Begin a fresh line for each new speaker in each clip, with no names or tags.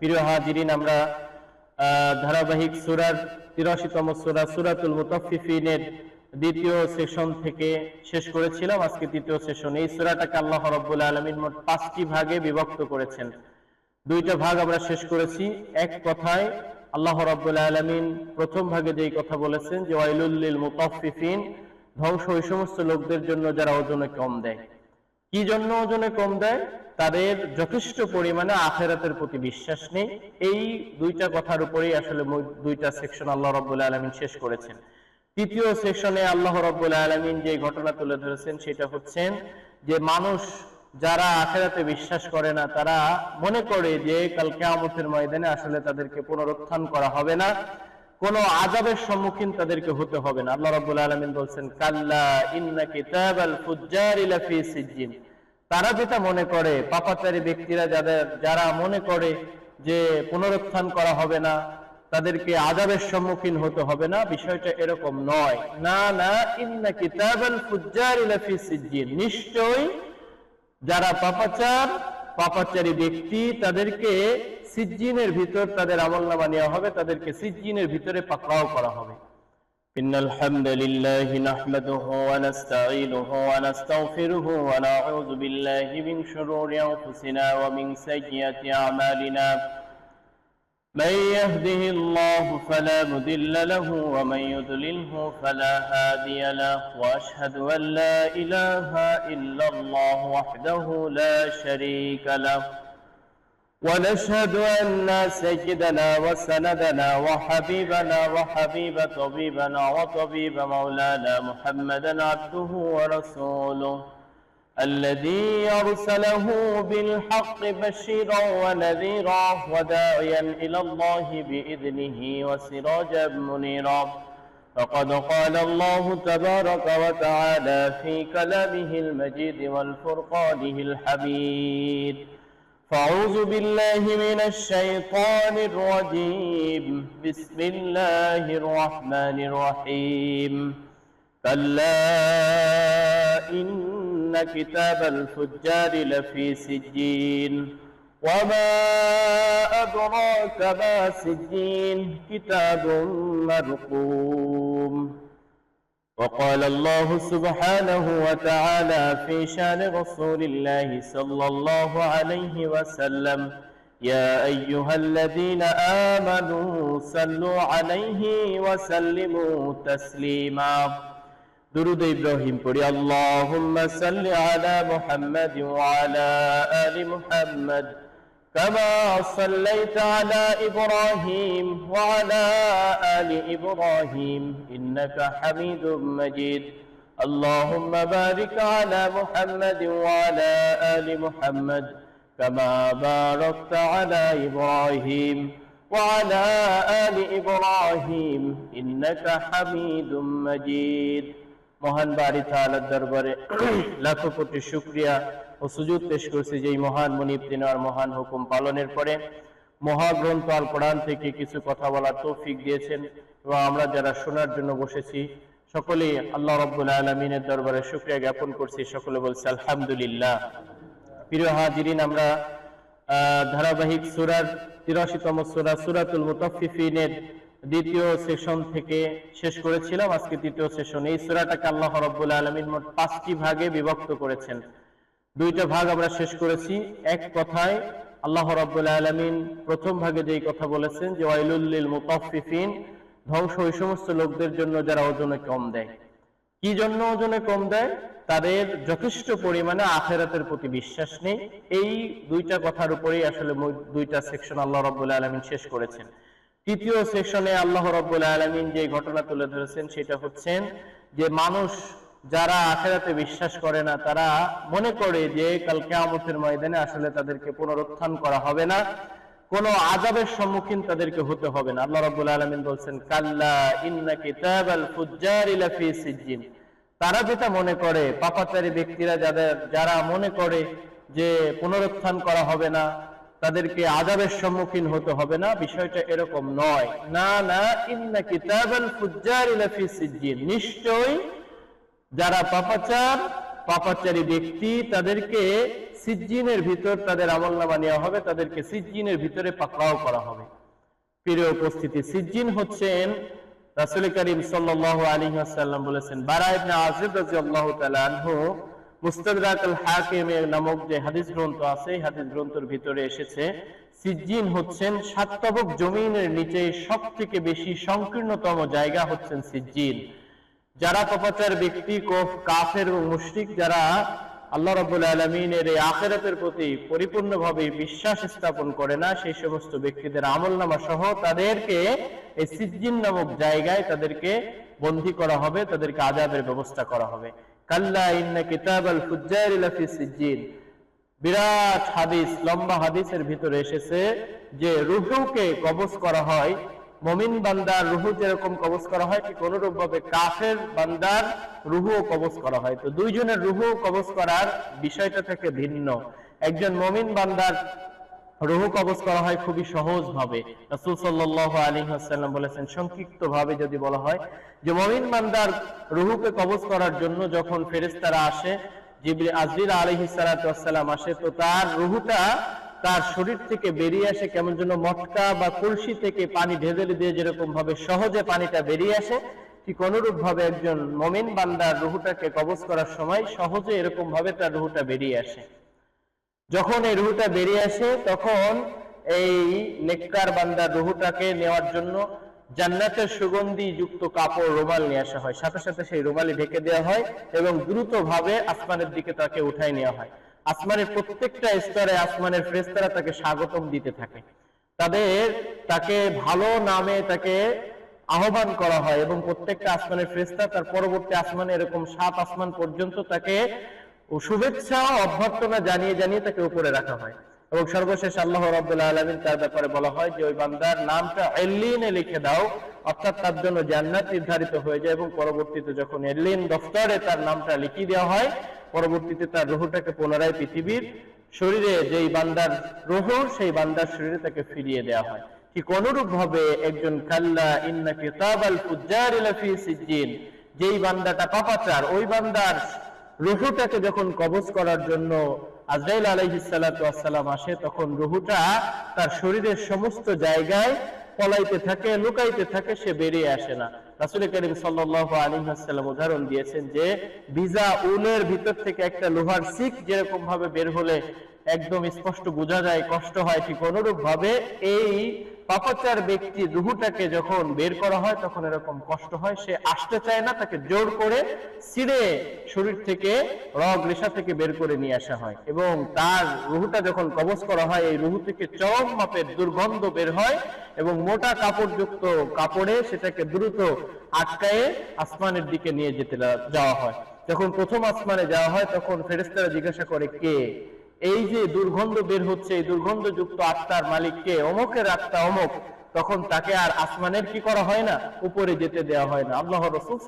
প্রিয় হাজিরিন, আমরা ধারাবাহিক সুরার তিরাশিতম সুরা, সুরাতুল মুতাফিফিনের দ্বিতীয় সেশন থেকে শেষ করেছিলাম। আজকে তৃতীয় সেশন। এই সুরাটাকে আল্লাহ রব্বুল আলমিন মোট পাঁচটি ভাগে বিভক্ত করেছেন। দুইটা ভাগ আমরা শেষ করেছি। এক কথায়, আল্লাহ রব্বুল আলমিন প্রথম ভাগে যেই কথা বলেছেন যে ওয়াইলুল্লিল মুতাফিফিন ধ্বংস ওই সমস্ত লোকদের জন্য যারা ওজনে কম দেয়। কি জন্য ওজনে কম দেয়? তাদের যথেষ্ট পরিমাণে আখেরাতের প্রতি বিশ্বাস নেই। এই দুইটা কথার উপরেই আসলে দুইটা সেকশন আল্লাহ রব্বুল আলমিন শেষ করেছেন। তৃতীয় সেকশনে আল্লাহ রব্বুল আলমিন যে ঘটনা তুলে ধরেছেন সেটা হচ্ছেন যে মানুষ যারা আখেরাতে বিশ্বাস করে না, তারা মনে করে যে কাল কেয়ামতের ময়দানে আসলে তাদেরকে পুনরুত্থান করা হবে না। কোনো আজাবের সম্মুখীন তাদেরকে হতে হবে না। আল্লাহ রাব্বুল আলামিন বলছেন, কাল্লা ইন্না কিতাবাল ফুজ্জারি লাফি সিজ্জিন। তারা যেটা মনে করে, পাপাচারী ব্যক্তিরা যাদের, যারা মনে করে যে পুনরুত্থান করা হবে না, তাদেরকে আজাবের সম্মুখীন হতে হবে না, বিষয়টা এরকম নয়। না না, ইন্না কিতাবাল যারা পাপাচার, পাপাচারী ব্যক্তি, তাদেরকে সিজ্জিনের ভিতর তাদের আমল নামা নেওয়া হবে, তাদেরকে সিজ্জিনের ভিতরে পাকড়াও করা হবে। إن الحمد لله نحمده ونستعينه ونستغفره ونعوذ بالله من شرور أنفسنا ومن سيئات أعمالنا. من يهده الله فلا مضل له ومن يضلله فلا هادي له وأشهد أن لا إله إلا الله وحده لا شريك له. ونشهد أن سيدنا وسندنا وحبيبنا وحبيب طبيبنا وطبيب مولانا محمدا عبده ورسوله الذي أرسله بالحق بشيرا ونذيرا وداعيا إلى الله بإذنه وسراجا منيرا. فقد قال الله تبارك وتعالى في كلامه المجيد والفرقانه الحميد. فأعوذ بالله من الشيطان الرجيم. بسم الله الرحمن الرحيم. كلا إن كتاب الفجار لفي سجين. وما أدراك ما سجين. كتاب مرقوم. وقال الله سبحانه وتعالى في شان رسول الله صلى الله عليه وسلم يا أيها الذين آمنوا صلوا عليه وسلموا تسليما. درود إبراهيم قولي اللهم صل على محمد وعلى آل محمد. كما صليت على إبراهيم وعلى آل إبراهيم إنك حميد مجيد اللهم بارك على محمد وعلى آل محمد كما باركت على إبراهيم وعلى آل إبراهيم إنك حميد مجيد মহান বাড়ি তাআলার দরবারে লাখো কোটি শুকরিয়া ও সুযোগ পেশ করছি যে মহান মনিব তিনার মহান হুকুম পালনের পরে মহাগ্রন্থ আল কোরআন থেকে কিছু কথা বলার তৌফিক দিয়েছেন এবং আমরা যারা শোনার জন্য বসেছি, সকলেই আল্লাহ রব্বুল আলমিনের দরবারে শুক্রিয়া জ্ঞাপন করছি। সকলে বলছি, আলহামদুলিল্লাহ। প্রিয় হাজিরিন, আমরা ধারাবাহিক সুরার তিরাশিতম সুরা সুরাতুল মুতাফিফিনের দ্বিতীয় সেশন থেকে শেষ করেছিলাম। আজকে তৃতীয় সেশন। এই সুরাটাকে আল্লাহ রব্বুল আলমিন মোট পাঁচটি ভাগে বিভক্ত করেছেন। দুইটা ভাগ আমরা শেষ করেছি। এক কথায় আল্লাহ রব্বুল আলমিন প্রথম ভাগে যেই কথা বলেছেন যে ওয়াইলুল্লিল মুতাফিফিন ধ্বংস ওই সমস্ত লোকদের জন্য যারা ওজনে কম দেয়। কি জন্য ওজনে কম দেয়? তাদের যথেষ্ট পরিমাণে আখেরাতের প্রতি বিশ্বাস নেই। এই দুইটা কথার উপরেই আসলে দুইটা সেকশন আল্লাহ রব্বুল আলমিন শেষ করেছেন। তৃতীয় সেকশনে আল্লাহ রব্বুল আলমিন যে ঘটনা তুলে ধরেছেন, সেটা হচ্ছেন যে, মানুষ যারা আখেরাতে বিশ্বাস করে না, তারা মনে করে যে কাল কেয়ামতের ময়দানে আসলে তাদেরকে পুনরুত্থান করা হবে না। কোনো আজাবের সম্মুখীন তাদেরকে হতে হবে না। আল্লাহ রাব্বুল আলামিন বলছেন, কাল্লা ইন্না কিতাবাল তারা যেটা মনে করে, পাপাচারী ব্যক্তিরা যাদের, যারা মনে করে যে পুনরুত্থান করা হবে না, তাদেরকে আজাবের সম্মুখীন হতে হবে না। বিষয়টা এরকম নয়। না না, ইন্না কিতাবাল ফুজ্জারি লাফি সিজ্জিন। নিশ্চয়ই যারা পাপাচার, পাপাচারী ব্যক্তি, তাদেরকে সিজ্জিনের ভিতর তাদের আমল নামা নেওয়া হবে, তাদেরকে সিজ্জিনের ভিতরে পাকড়াও করা হবে। প্রিয় উপস্থিতি, সিজ্জিন হচ্ছেন রাসূল করিম আলাইহি ওয়াসাল্লাম বলেছেন, বারা ইবনে আযিব রাদিয়াল্লাহু তাআলা আনহু, মুস্তাদরাক আল নামক যে হাদিস গ্রন্থ আছে হাদিস গ্রন্থের ভিতরে এসেছে, সিজ্জিন হচ্ছেন সাতবক জমিনের নিচে সবথেকে বেশি সংকীর্ণতম জায়গা হচ্ছেন সিজ্জিন। যারা পাপাচার ব্যক্তি, কফ- কাফের এবং মুশরিক, যারা আল্লাহ রাব্বুল আলমিনের এই আখেরাতের প্রতি পরিপূর্ণভাবে বিশ্বাস স্থাপন করে না, সেই সমস্ত ব্যক্তিদের আমল নামা সহ তাদেরকে এই সিজ্জিন নামক জায়গায় তাদেরকে বন্দী করা হবে, তাদেরকে আজাবের ব্যবস্থা করা হবে। কাল্লা ইন্না কিতাব আল ফুজ্জার লাফি সিজ্জিন। বিরাট হাদিস, লম্বা হাদিসের ভিতরে এসেছে যে রুহুকে কবজ করা হয় মমিন বান্দার রুহু যেরকম কবজ করা হয়, ঠিক অনুরূপ ভাবে কাফের বান্দার রুহুও কবজ করা হয়। তো দুইজনের রুহু কবজ করার বিষয়টা থেকে ভিন্ন। একজন মমিন বান্দার রুহু কবজ করা হয় খুবই সহজ ভাবে রাসূল বলেছেন সংক্ষিপ্ত ভাবে যদি বলা হয় যে মমিন বান্দার রুহুকে কবজ করার জন্য যখন ফেরেশতারা আসে জিবরিল আজরিল আলাইহিস সালাতু আসে, তো তার রুহুটা তার শরীর থেকে বেরিয়ে আসে কেমন যেন মটকা বা কলসি থেকে পানি ঢেলে দিয়ে যেরকম ভাবে সহজে পানিটা বেরিয়ে আসে, ঠিক অনুরূপ ভাবে একজন মমিন বান্দার রুহুটাকে কবজ করার সময় সহজে এরকম ভাবে তার রুহুটা বেরিয়ে আসে। যখন এই রুহুটা বেরিয়ে আসে, তখন এই নেককার বান্দার রুহুটাকে নেওয়ার জন্য জান্নাতের সুগন্ধি যুক্ত কাপড় রুমাল নিয়ে আসা হয়। সাথে সাথে সেই রুমালি ঢেকে দেওয়া হয় এবং দ্রুত ভাবে আসমানের দিকে তাকে উঠাই নেওয়া হয়। আসমানের প্রত্যেকটা স্তরে আসমানের ফ্রেস্তারা তাকে স্বাগতম দিতে থাকে। তাদের তাকে ভালো নামে তাকে আহ্বান করা হয় এবং প্রত্যেকটা আসমানের ফ্রেস্তা তার পরবর্তী আসমানে এরকম সাত আসমান পর্যন্ত তাকে শুভেচ্ছা অভ্যর্থনা জানিয়ে জানিয়ে তাকে উপরে রাখা হয়। এবং সর্বশেষ আল্লাহ রাব্বুল আলামিন তার ব্যাপারে বলা হয় যে, ওই বান্দার নামটা এল্লিনে লিখে দাও, অর্থাৎ তার জন্য জান্নাত নির্ধারিত হয়ে যায় এবং পরবর্তীতে যখন এল্লিন দফতরে তার নামটা লিখিয়ে দেওয়া হয় পরবর্তীতে তার রুহুটাকে পুনরায় পৃথিবীর শরীরে যেই বান্দার রুহু, সেই বান্দার শরীরে তাকে ফিরিয়ে দেওয়া হয়। ঠিক অনুরূপ ভাবে একজন কাল্লা ইন্না কিতাব আল ফুজ্জার লাফি সিজ্জিন, যেই বান্দাটা পাপাচার, ওই বান্দার রুহুটাকে যখন কবজ করার জন্য আজরাইল আলাইহিস সালাতু ওয়াসসালাম আসে, তখন রুহুটা তার শরীরের সমস্ত জায়গায় পলাইতে থাকে, লুকাইতে থাকে, সে বেরিয়ে আসে না। রাসূল করিম সাল্লাহ আলিমাসাল্লাম উদাহরণ দিয়েছেন যে, ভিজা উলের ভিতর থেকে একটা লোহার শিখ যেরকম ভাবে বের হলে একদম স্পষ্ট বোঝা যায়, কষ্ট হয়, ঠিক অনুরূপ ভাবে এই পাপাচার ব্যক্তির রুহুটাকে যখন বের করা হয়, তখন এরকম কষ্ট হয়, সে আসতে চায় না, তাকে জোর করে ছিঁড়ে শরীর থেকে রগ, রেশা থেকে বের করে নিয়ে আসা হয়। এবং তার রুহুটা যখন কবজ করা হয়, এই রুহু থেকে চরম মাপের দুর্গন্ধ বের হয় এবং মোটা কাপড়যুক্ত কাপড়ে সেটাকে দ্রুত আটকায়ে আসমানের দিকে নিয়ে যেতে যাওয়া হয়। যখন প্রথম আসমানে যাওয়া হয়, তখন ফেরেস্তারা জিজ্ঞাসা করে, কে? এই যে দুর্গন্ধ বের হচ্ছে, এই দুর্গন্ধযুক্ত আত্মার মালিককে অমকের আত্মা অমক, তখন তাকে আর আসমানের কি করা হয় না? উপরে যেতে দেওয়া হয় না। আল্লাহ রসুল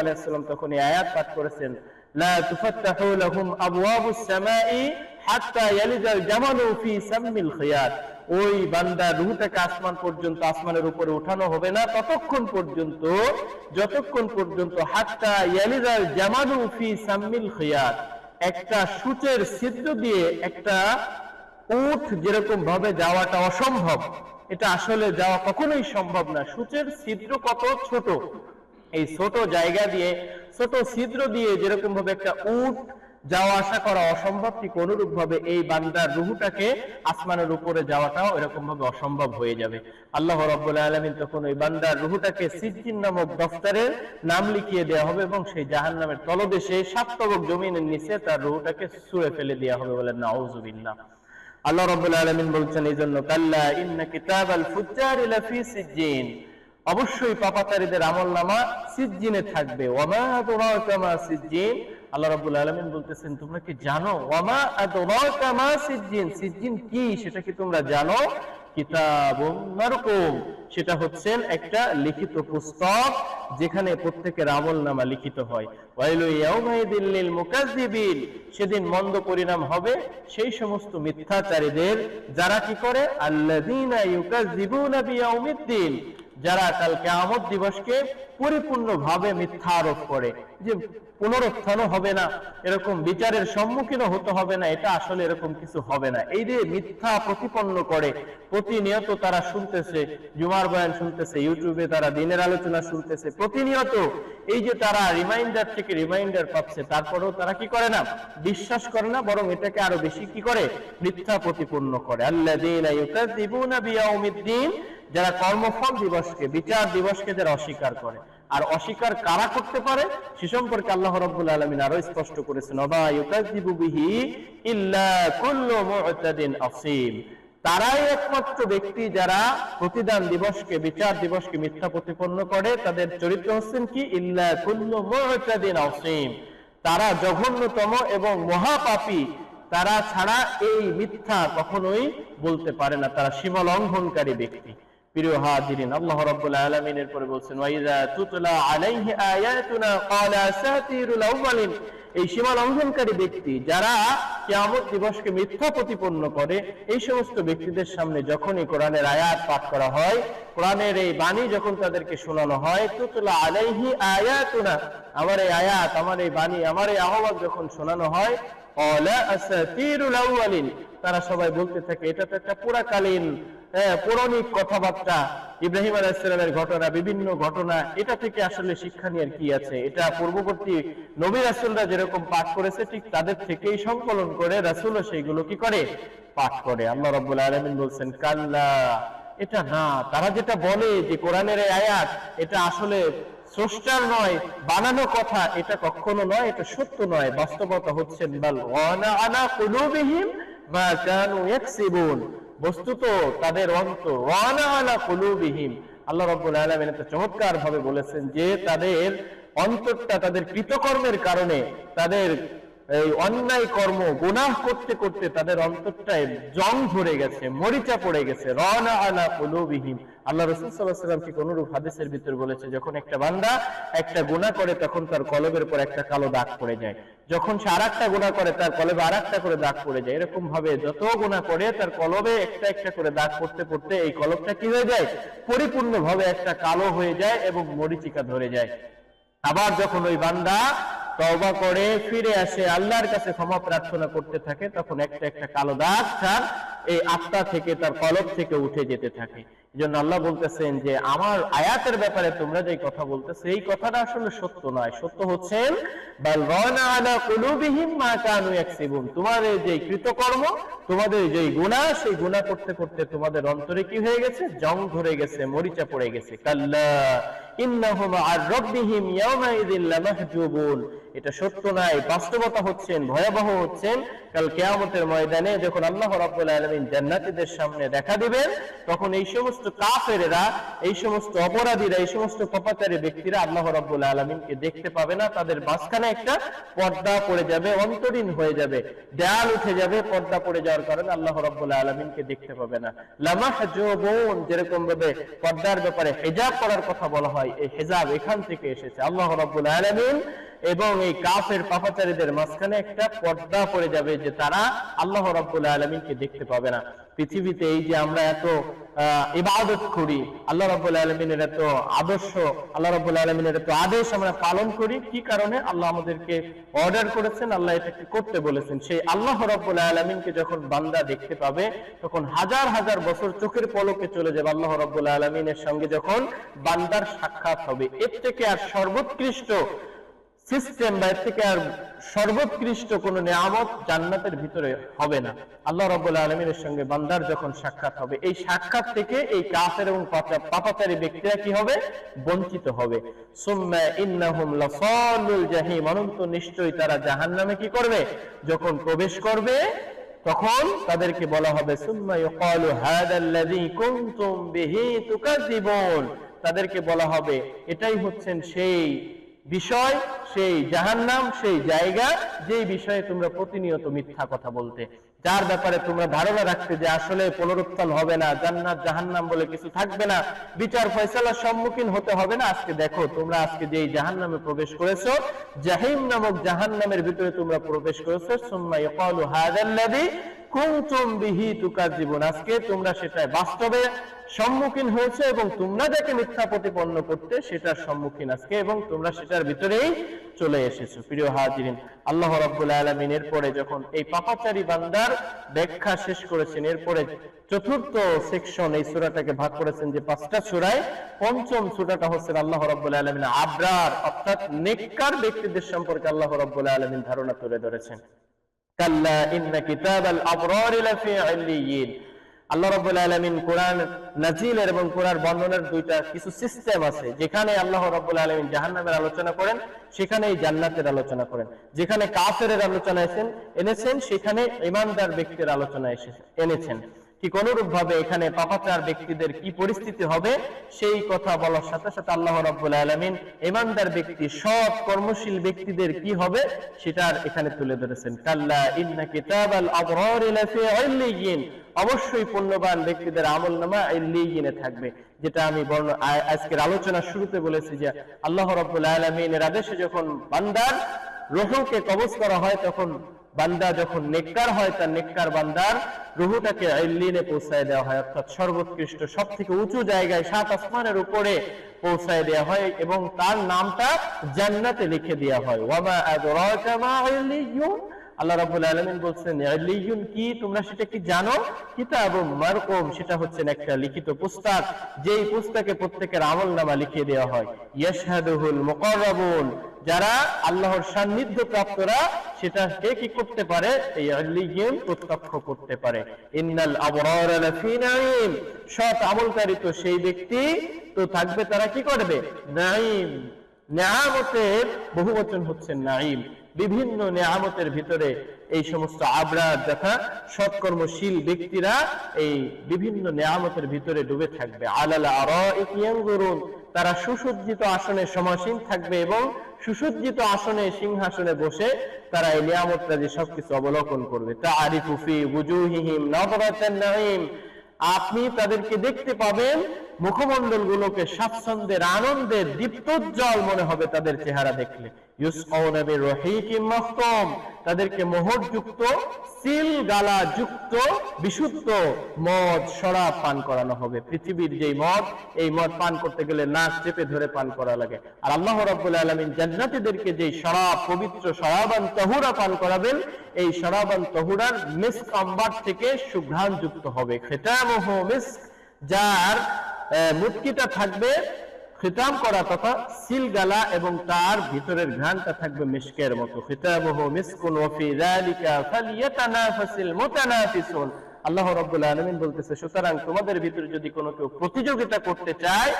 আলাইহি তখন এই আয়াত পাঠ করেছেন ওই বান্দা আসমান পর্যন্ত, আসমানের উপরে উঠানো হবে না, ততক্ষণ পর্যন্ত, যতক্ষণ পর্যন্ত হাত্তা ইয়ালিজাল জামালু ফি সাম্মিল খিয়াত একটা সূচের ছিদ্র দিয়ে একটা উঠ যেরকম ভাবে যাওয়াটা অসম্ভব, এটা আসলে যাওয়া কখনোই সম্ভব না। সূচের ছিদ্র কত? ছোট। এই ছোট জায়গা দিয়ে, ছোট ছিদ্র দিয়ে যেরকম ভাবে একটা উট যাওয়া আসা করা অসম্ভব ঠিক অনুরূপ ভাবে এই বান্দার রুহুটাকে আসমানের উপরে যাওয়াটাও এরকম ভাবে অসম্ভব হয়ে যাবে। আল্লাহ রাব্বুল আলামিন তখন ওই বান্দার রুহুটাকে সিজ্জিন নামক দফতরের নাম লিখিয়ে দেওয়া হবে এবং সেই জাহান্নামের তলদেশে সাতবক জমিনের নিচে তার রুহুটাকে ছুঁড়ে ফেলে দেওয়া হবে বলেন নাউজুবিল্লাহ। আল্লাহ রাব্বুল আলামিন বলছেন এই জন্য কাল্লা ইন্না কিতাবাল ফুজ্জারি লাফি সিজ্জিন। অবশ্যই পাপাচারীদের আমল নামা সিজ্জিনে থাকবে। ওয়ামা আদরাকা সিজ্জিন? আল্লাহ রাব্বুল আলামিন বলতেছেন, তোমরা কি জানো? কি? সেটা কি তোমরা জানো? সেটা হচ্ছেন একটা লিখিত পুস্তক যেখানে প্রত্যেকের আমল নামা লিখিত হয়। সেদিন মন্দ পরিণাম হবে সেই সমস্ত মিথ্যাচারীদের। যারা কি করে? বিয়াউমিদ্দিন। যারা কাল কেয়ামত দিবসকে পরিপূর্ণভাবে মিথ্যা আরোপ করে, যে পুনরুত্থানও হবে না, এরকম বিচারের সম্মুখীনও হতে হবে না, এটা আসলে এরকম কিছু হবে না। এই যে মিথ্যা প্রতিপন্ন করে, প্রতিনিয়ত তারা শুনতেছে, জুমার বয়ান শুনতেছে, ইউটিউবে তারা দিনের আলোচনা শুনতেছে, প্রতিনিয়ত এই যে তারা রিমাইন্ডার থেকে রিমাইন্ডার পাচ্ছে, তারপরেও তারা কি করে না? বিশ্বাস করে না, বরং এটাকে আরও বেশি কি করে? মিথ্যা প্রতিপন্ন করে। ইউকাযযিবুনা বিয়াউমিদ্দিন যারা কর্মফল দিবসকে, বিচার দিবসকে যারা অস্বীকার করে। আর অস্বীকার কারা করতে পারে? সে সম্পর্কে আল্লাহ রাব্বুল আলামিন আরও স্পষ্ট করেছেন আসীম। তারাই একমাত্র ব্যক্তি যারা প্রতিদান দিবসকে, বিচার দিবসকে মিথ্যা প্রতিপন্ন করে, তাদের চরিত্র হচ্ছেন কি? ইল্লা কুল্লু মু'তাদিন আসীম। তারা জঘন্যতম এবং মহাপাপী। তারা ছাড়া এই মিথ্যা কখনোই বলতে পারে না। তারা সীমা লঙ্ঘনকারী ব্যক্তি। প্রিয় হাজিরিন, আল্লাহ রাব্বুল পরে বলছেন তুতলা আলাইহি আয়াতুনা ক্বালা আউয়ালিন। এই সীমা লঙ্ঘনকারী ব্যক্তি যারা কিয়ামত দিবসকে মিথ্যা প্রতিপন্ন করে, এই সমস্ত ব্যক্তিদের সামনে যখনই কোরআনের আয়াত পাঠ করা হয়, কোরআনের এই বাণী যখন তাদেরকে শোনানো হয়, তুতলা আলাইহি আয়াতুনা, আমার এই আয়াত, আমার এই বাণী, আমার এই আহ্বান যখন শোনানো হয়, ক্বালা আসাতিরুল আউয়ালিন, তারা সবাই বলতে থাকে, এটা তো একটা পুরাকালীন হ্যাঁ, পৌরাণিক কথাবার্তা ইব্রাহিম আলাইসালামের ঘটনা বিভিন্ন ঘটনা এটা থেকে আসলে শিক্ষা নিয়ে কি আছে? এটা পূর্ববর্তী নবী রাসুলরা যেরকম পাঠ করেছে ঠিক তাদের থেকেই সংকলন করে রাসুলও সেইগুলো কি করে? পাঠ করে। আল্লাহ রব্বুল আলমিন বলছেন কাল্লা। এটা না তারা যেটা বলে যে কোরআনের আয়াত এটা আসলে স্রষ্টার নয় বানানো কথা এটা কখনো নয় এটা সত্য নয়। বাস্তবতা হচ্ছে বাল আলা কুলুবিহিম মা কানু ইয়াকসিবুন। বস্তুত তাদের অন্তর রানা আলা কুলুবিহিম। আল্লাহ রব্বুল আলামিন এটা চমৎকার ভাবে বলেছেন যে তাদের অন্তরটা তাদের কৃতকর্মের কারণে তাদের এই অন্যায় কর্ম, গুনাহ করতে করতে তাদের অন্তরটায় জং ধরে গেছে, মরিচা পড়ে গেছে। রনা আলা কুলুবিহিম। আল্লাহ রসুল সাল্লাল্লাহু আলাইহি ওয়াসাল্লাম ঠিক হাদিসের ভিতর বলেছে, যখন একটা বান্দা একটা গুনাহ করে, তখন তার কলবের উপর একটা কালো দাগ পড়ে যায়। যখন সে আরেকটা গুনাহ করে, তার কলবে আরেকটা করে দাগ পড়ে যায়। এরকম ভাবে যত গুনাহ করে, তার কলবে একটা একটা করে দাগ পড়তে পড়তে এই কলবটা কি হয়ে যায়? পরিপূর্ণভাবে একটা কালো হয়ে যায় এবং মরিচিকা ধরে যায়। আবার যখন ওই বান্দা তওবা করে, ফিরে আসে, আল্লাহর কাছে ক্ষমা প্রার্থনা করতে থাকে, তখন একটা একটা কালো দাগ তার এই আত্মা থেকে, তার কলব থেকে উঠে যেতে থাকে। জন্য আল্লাহ বলতেছেন যে, আমার আয়াতের ব্যাপারে তোমরা যে কথা বলতেছো, এই কথাটা আসলে সত্য নয়। সত্য হচ্ছেন তোমাদের যে কৃতকর্ম, তোমাদের যে গুণা সেই গুণা করতে করতে তোমাদের অন্তরে কি হয়ে গেছে? জং ধরে গেছে, মরিচা পড়ে গেছে। কাল্লা এটা সত্য নয় বাস্তবতা হচ্ছেন, ভয়াবহ হচ্ছেন। কাল কেয়ামতের ময়দানে যখন আল্লাহ সামনে দেখা দিবেন, তখন এই সমস্ত এই সমস্ত অপরাধীরা, এই সমস্ত কপাচারী ব্যক্তিরা আল্লাহ আলামিনকে দেখতে পাবে না। তাদের মাঝখানে একটা পর্দা পড়ে যাবে, অন্তরীণ হয়ে যাবে। দেয়াল উঠে যাবে, পর্দা পড়ে যাওয়ার কারণে আল্লাহ রাব্বুল আলামিনকে দেখতে পাবে না। লামাহজুবুন যেরকম ভাবে পর্দার ব্যাপারে হেজাব করার কথা বলা হয় এই হেজাব এখান থেকে এসেছে। আল্লাহ রব্বুল আলমিন এবং এই কাফের পাপাচারীদের মাঝখানে একটা পর্দা পড়ে যাবে যে তারা আল্লাহ রব্বুল আলমিনকে দেখতে পাবে না। পৃথিবীতে এই যে আমরা এত ইবাদত করি, আল্লাহ রাব্বুল আলামিনের এত আদর্শ, আল্লাহ রাব্বুল আলামিনের এত আদেশ আমরা পালন করি, কি কারণে? আল্লাহ আমাদেরকে অর্ডার করেছেন, আল্লাহ এটাকে করতে বলেছেন। সেই আল্লাহ রাব্বুল আলামিনকে যখন বান্দা দেখতে পাবে, তখন হাজার হাজার বছর চোখের পলকে চলে যাবে আল্লাহ রাব্বুল আলামিনের সঙ্গে যখন বান্দার সাক্ষাৎ হবে। এর থেকে আর সর্বোৎকৃষ্ট সিস্টেম বা এর থেকে আর সর্বোৎকৃষ্ট কোন নিয়ামত জান্নাতের ভিতরে হবে না। আল্লাহ রাব্বুল আলমিনের সঙ্গে বান্দার যখন সাক্ষাৎ হবে, এই সাক্ষাৎ থেকে এই কাফের এবং পাপাচারী ব্যক্তিরা কি হবে? বঞ্চিত হবে। অনন্ত নিশ্চয়ই তারা জাহান্নামে কি করবে? যখন প্রবেশ করবে, তখন তাদেরকে বলা হবে তাদেরকে বলা হবে, এটাই হচ্ছেন সেই বিষয় সেই জাহান্নাম, সেই জায়গা, যেই বিষয়ে তোমরা প্রতিনিয়ত মিথ্যা কথা বলতে। যার ব্যাপারে তোমরা ধারণা রাখতে যে আসলে পুনরুত্থান হবে না, জান্নাত, জাহান্নাম বলে কিছু থাকবে না, বিচার ফয়সালার সম্মুখীন হতে হবে না। আজকে দেখো, তোমরা আজকে যেই জাহান্নামে প্রবেশ করেছ, জাহিম নামক জাহান্নামের ভিতরে তোমরা প্রবেশ করেছ, সুম্মা ইয়াকালু হাদাল্লাযী বিহি তুকাজ্জিবুন আজকে তোমরা বাস্তবে সম্মুখীন হয়েছে এবং তোমরা যাকে মিথ্যা প্রতিপন্ন করতে সেটার সম্মুখীন আজকে এবং তোমরা সেটার ভিতরেই চলে এসেছ। প্রিয় হাজিরিন, আল্লাহ এরপরে যখন এই পাপাচারী বান্দার ব্যাখ্যা শেষ করেছেন, এরপরে চতুর্থ সেকশন এই সূরাটাকে ভাগ করেছেন যে পাঁচটা সূরায়, পঞ্চম সূরাটা হচ্ছে আল্লাহ রাব্বুল আলামিন আবরার, অর্থাৎ নেককার ব্যক্তিদের সম্পর্কে আল্লাহ রাব্বুল আলামিন ধারণা তুলে ধরেছেন। কোরআন এবং কোরআন দুইটা কিছু সিস্টেম আছে, যেখানে আল্লাহ রাব্বুল আলামিন জাহান্নামের আলোচনা করেন সেখানে জান্নাতের আলোচনা করেন। যেখানে কাফেরের আলোচনা এনেছেন, সেখানে ইমানদার ব্যক্তির আলোচনা এসেছে, এনেছেন। ঠিক অনুরূপ ভাবে এখানে পাপাচার ব্যক্তিদের কি পরিস্থিতি হবে, সেই কথা বলার সাথে সাথে আল্লাহ রাব্বুল আলামিন ইমানদার ব্যক্তি, সৎ কর্মশীল ব্যক্তিদের কি হবে সেটার এখানে তুলে ধরেছেন। কাল্লা ইন্না কিতাবাল আবরার লাফি অবশ্যই পুণ্যবান ব্যক্তিদের আমল নামা ইল্লিয়িনে থাকবে। যেটা আমি বর্ণ আজকের আলোচনার শুরুতে বলেছি যে আল্লাহ রাব্বুল আলামিনের আদেশে যখন বান্দার রুহকে কবজ করা হয়, তখন বান্দা যখন নেককার হয়, তার নেককার বান্দার রুহুটাকে আইলিনে পৌঁছায় দেওয়া হয়, অর্থাৎ সর্বোৎকৃষ্ট সব থেকে উঁচু জায়গায় সাত আসমানের উপরে পৌঁছায় দেওয়া হয় এবং তার নামটা জান্নাতে লিখে দেওয়া হয়। আদরাকা মা আল্লাহ রাব্বুল আলামিন বলছেন ইল্লিয়ুন কি? তোমরা সেটা কি জানো? কিতাব মারকুম। সেটা হচ্ছে একটা লিখিত পুস্তক, যেই পুস্তকে প্রত্যেকের আমলনামা লিখে দেওয়া হয়। ইয়াশহাদুহুল মুকাররাবুন, যারা আল্লাহর সান্নিধ্য প্রাপ্তরা সেটা কে কি করতে পারে? এই আল্লিগিন প্রত্যক্ষ করতে পারে। ইন্নাল আবরার লাফি নাঈম। সৎ আমলকারী তো সেই ব্যক্তি। তো থাকবে তারা কি করবে? নাঈম। নেয়ামতের বহু বচন হচ্ছে নাঈম। বিভিন্ন নেয়ামতের ভিতরে এই সমস্ত আবরার যথা সৎকর্মশীল ব্যক্তিরা এই বিভিন্ন নেয়ামতের ভিতরে ডুবে থাকবে। আলালা আরাইক ইয়ানজুরুন, তারা সুসজ্জিত আসনে সমাসীন থাকবে এবং সুসজ্জিত আসনে সিংহাসনে বসে তারা এই নিয়ামতটা যে সবকিছু অবলোকন করবে। তা আরিফুফি বুজুহিহিম নবরাতান নাঈম, আপনি তাদেরকে দেখতে পাবেন মুখমণ্ডল গুলোকে স্বাচ্ছন্দ্যের আনন্দের দীপ্তোজ্জ্বল মনে হবে তাদের চেহারা দেখলে। তাদেরকে মোহরযুক্ত সিল গালা যুক্ত বিশুদ্ধ মদ পান করানো হবে। পৃথিবীর যেই মদ, এই মদ পান করতে গেলে নাক চেপে ধরে পান করা লাগে। আর আল্লাহ আলামিন জান্নাতীদেরকে যেই শরাব পবিত্র শরাবান তহুরা পান করাবেন, এই শরাবান তহুরার মিস্ক থেকে সুঘ্রাণ যুক্ত হবে। খেতামহ মিস্ক, যার মুটকিটা থাকবে খিতাম করা তথা সিল গালা এবং তার ভিতরের ঘ্রাণটা থাকবে মিশকের মতো। খিতামহু মিসকুন ওয়া ফি যালিকা ফালইয়াতানাফাসিল মুতানাফিসুন। আল্লাহ রাব্বুল আলামিন বলতেছে, সুতরাং তোমাদের ভিতরে যদি কোনো কেউ প্রতিযোগিতা করতে চায়,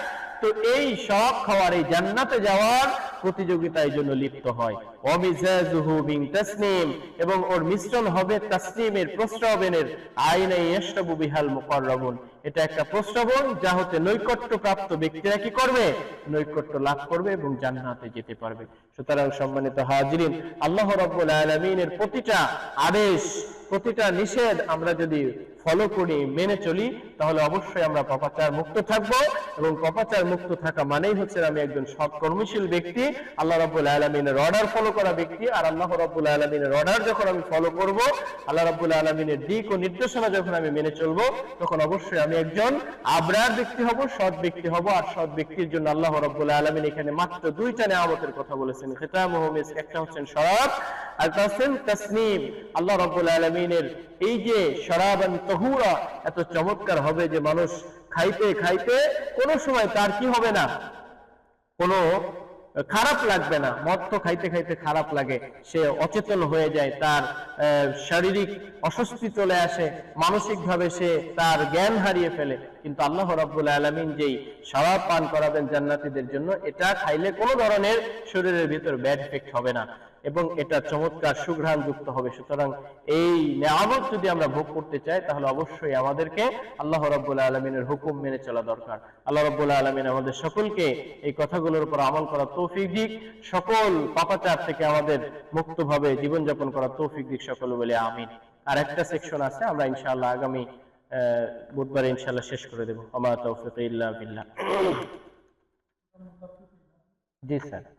তো এই সব খাওয়ার, এই জান্নাতে যাওয়ার প্রতিযোগিতায় জন্য লিপ্ত হয়। অমিজাজুহু মিন তাসনিম। এবং ওর মিশ্রণ হবে তাসনিমের প্রস্রবণের আইনে ইয়াশরাবু বিহাল মুকাররাবুন। এটা একটা প্রস্রবণ যা হচ্ছে নৈকট্য প্রাপ্ত ব্যক্তিরা কি করবে? নৈকট্য লাভ করবে এবং জান্নাতে যেতে পারবে। সুতরাং সম্মানিত হাজরিন, আল্লাহ রব্বুল আলমিনের প্রতিটা আদেশ, প্রতিটা নিষেধ আমরা যদি ফলো করি, মেনে চলি, তাহলে অবশ্যই আমরা পাপাচার মুক্ত থাকব। এবং পাপাচার মুক্ত থাকা মানেই হচ্ছে আমি একজন সৎ কর্মশীল ব্যক্তি, আল্লাহ রাব্বুল আলামিনের অর্ডার ফলো করা ব্যক্তি, আর আল্লাহ রাব্বুল আলামিনের অর্ডার যখন আমি ফলো করব, আল্লাহ রাব্বুল আলামিনের দিক ও নির্দেশনা যখন আমি মেনে চলবো, তখন অবশ্যই আমি একজন আবরার ব্যক্তি হব, সৎ ব্যক্তি হব, আর সৎ ব্যক্তির জন্য আল্লাহ রাব্বুল আলামিন এখানে মাত্র দুইটা নেয়ামতের কথা বলেছেন। মিসক, একটা হচ্ছেন শরাব আর তাসনিম। আল্লাহ রাব্বুল আলামিনের এই যে শরাবান তহুরা, এত চমৎকার হবে যে মানুষ খাইতে খাইতে কোনো সময় তার কি হবে না? কোনো খারাপ লাগবে না। মদ তো খাইতে খাইতে খারাপ লাগে। সে অচেতন হয়ে যায়, তার শারীরিক অস্বস্তি চলে আসে মানসিক ভাবে সে তার জ্ঞান হারিয়ে ফেলে। কিন্তু আল্লাহ রাব্বুল আলামিন যেই শরাব পান করাবেন জান্নাতীদের জন্য, এটা খাইলে কোনো ধরনের শরীরের ভিতর ব্যাড ইফেক্ট হবে না। এবং এটা চমৎকার সুঘ্রাণ যুক্ত হবে। সুতরাং এই নিয়ামত যদি আমরা ভোগ করতে চাই তাহলে অবশ্যই আমাদেরকে আল্লাহ রাব্বুল আলমিনের হুকুম মেনে চলা দরকার। আল্লাহ রাব্বুল আলমিন আমাদের সকলকে এই কথাগুলোর উপর আমল করার তৌফিক দিক সকল পাপাচার থেকে আমাদের মুক্তভাবে জীবনযাপন করার তৌফিক দিক সকল বলে আমিন। আর একটা সেকশন আছে আমরা ইনশাআল্লাহ আগামী আহ, বুধবারে ইনশাআল্লাহ শেষ করে দেবো। আমার তৌফিক ইল্লা বিল্লাহ। জি স্যার।